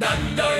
thunder.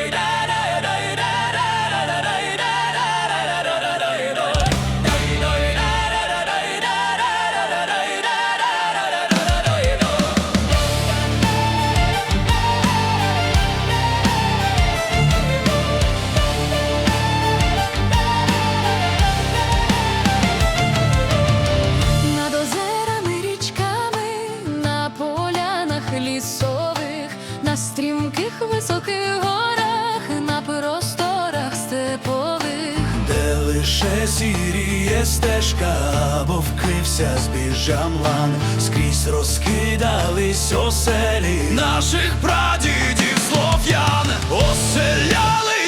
На стрімких високих горах, на просторах степових. Де лише сіріє стежка, або вкрився збіжжям лан, скрізь розкидались оселі наших прадідів слов'ян, оселяли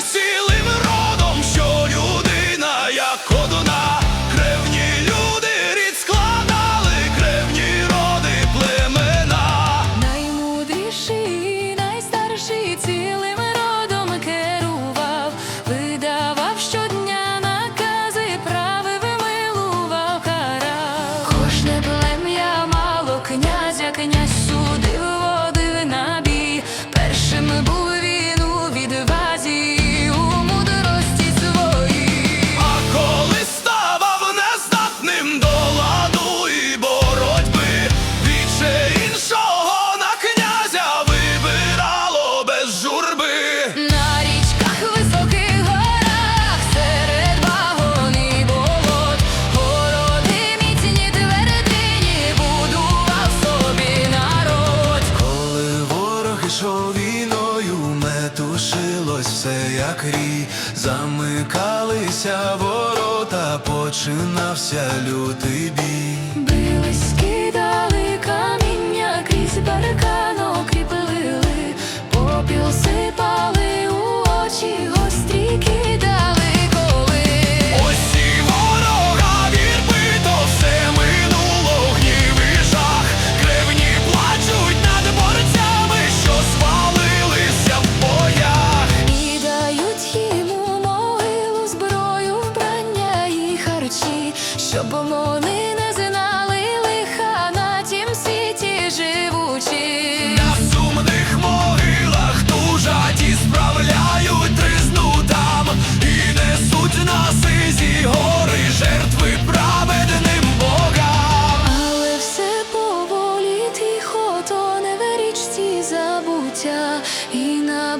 війною, метушилось все як рій, замикалися ворота, починався лютий бій. Щоб вони не знали лиха на тім світі живучи. На сумних могилах тужать і справляють тризну там, і несуть на сизі гори жертви праведним богам. Але все поволі тихо, то не в річці забуття, і на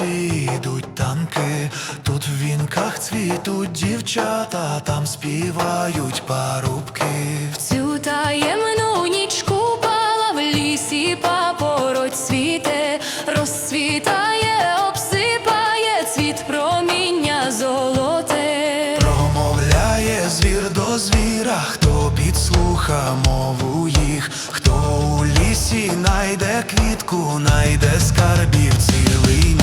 на йдуть танки. Тут в вінках цвітуть дівчата, там співають парубки. Цю таємну ніч купала в лісі папороть світе, розцвітає, обсипає цвіт проміння золоте. Промовляє звір до звіра, хто підслуха мову їх, хто у лісі найде квітку, найде скарбів цілий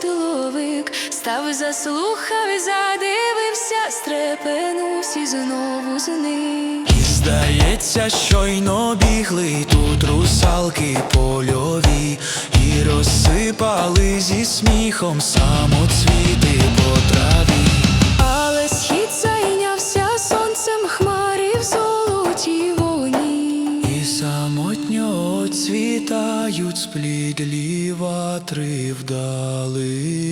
сідловик, став заслухав, задивився, стрепенувся і знову зник. І здається, щойно бігли тут русалки польові, і розсипали зі сміхом самоцвіти цвітають сплідлі ватри вдалині.